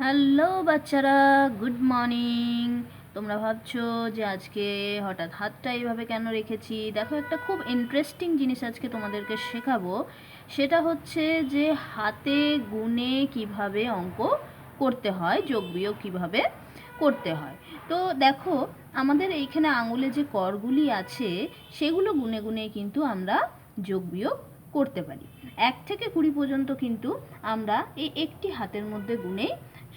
Hello বাচ্চারা, good morning. তোমরা ভাবছ যে আজকে হঠাৎ হাতটা এইভাবে কেন রেখেছি? দেখো, একটা খুব ইন্টারেস্টিং জিনিস আজকে তোমাদেরকে শেখাবো। সেটা হচ্ছে যে হাতে গুনে কীভাবে অঙ্ক করতে হয়, যোগ বিয়োগ কীভাবে করতে হয়। তো দেখো, আমাদের এইখানে আঙুলে যে করগুলি আছে, সেগুলো গুনে গুনে কিন্তু আমরা যোগ বিয়োগ করতে পারি। এক থেকে কুড়ি পর্যন্ত কিন্তু আমরা এই একটি হাতের মধ্যে গুনেই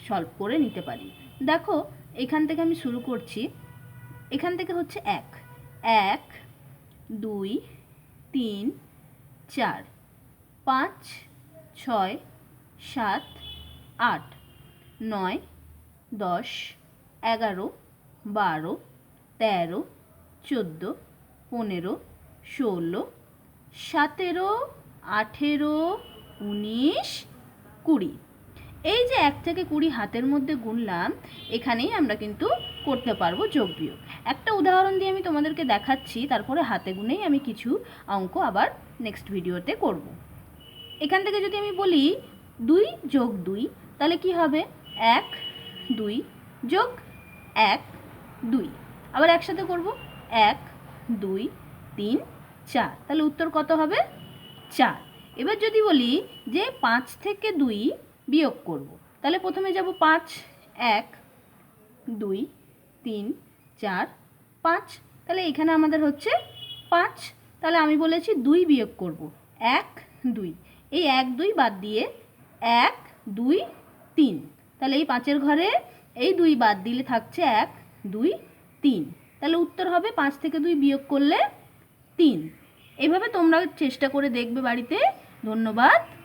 সলভ করে নিতে পারি। দেখো, এখান থেকে আমি শুরু করছি। এখান থেকে হচ্ছে এক। এক, দুই, তিন, চার, পাঁচ, ছয়, সাত, আট, নয়, দশ, এগারো, বারো, তেরো, চোদ্দ, পনেরো, ষোলো, সতেরো, আঠেরো, উনিশ, কুড়ি। এই যে এক থেকে কুড়ি হাতের মধ্যে গুনলাম, এখানেই আমরা কিন্তু করতে পারব যোগ বিয়োগ। একটা উদাহরণ দিয়ে আমি তোমাদেরকে দেখাচ্ছি, তারপরে হাতে গুনেই আমি কিছু অঙ্ক আবার নেক্সট ভিডিওতে করব। এখান থেকে যদি আমি বলি দুই যোগ দুই, তাহলে কি হবে? এক, দুই যোগ এক, দুই। আবার একসাথে করব? এক, দুই, তিন, চার। তাহলে উত্তর কত হবে? চার। এবার যদি বলি যে পাঁচ থেকে দুই বিয়োগ করব। তাহলে প্রথমে যাব পাঁচ, এক, দুই, তিন, চার, পাঁচ। তাহলে এখানে আমাদের হচ্ছে পাঁচ। তাহলে আমি বলেছি দুই বিয়োগ করব। এক, দুই। এই এক, দুই বাদ দিয়ে এক, দুই, তিন। তাহলে এই পাঁচের ঘরে এই দুই বাদ দিলে থাকছে এক, দুই, তিন। তাহলে উত্তর হবে পাঁচ থেকে দুই বিয়োগ করলে তিন। এভাবে তোমরা চেষ্টা করে দেখবে বাড়িতে। ধন্যবাদ।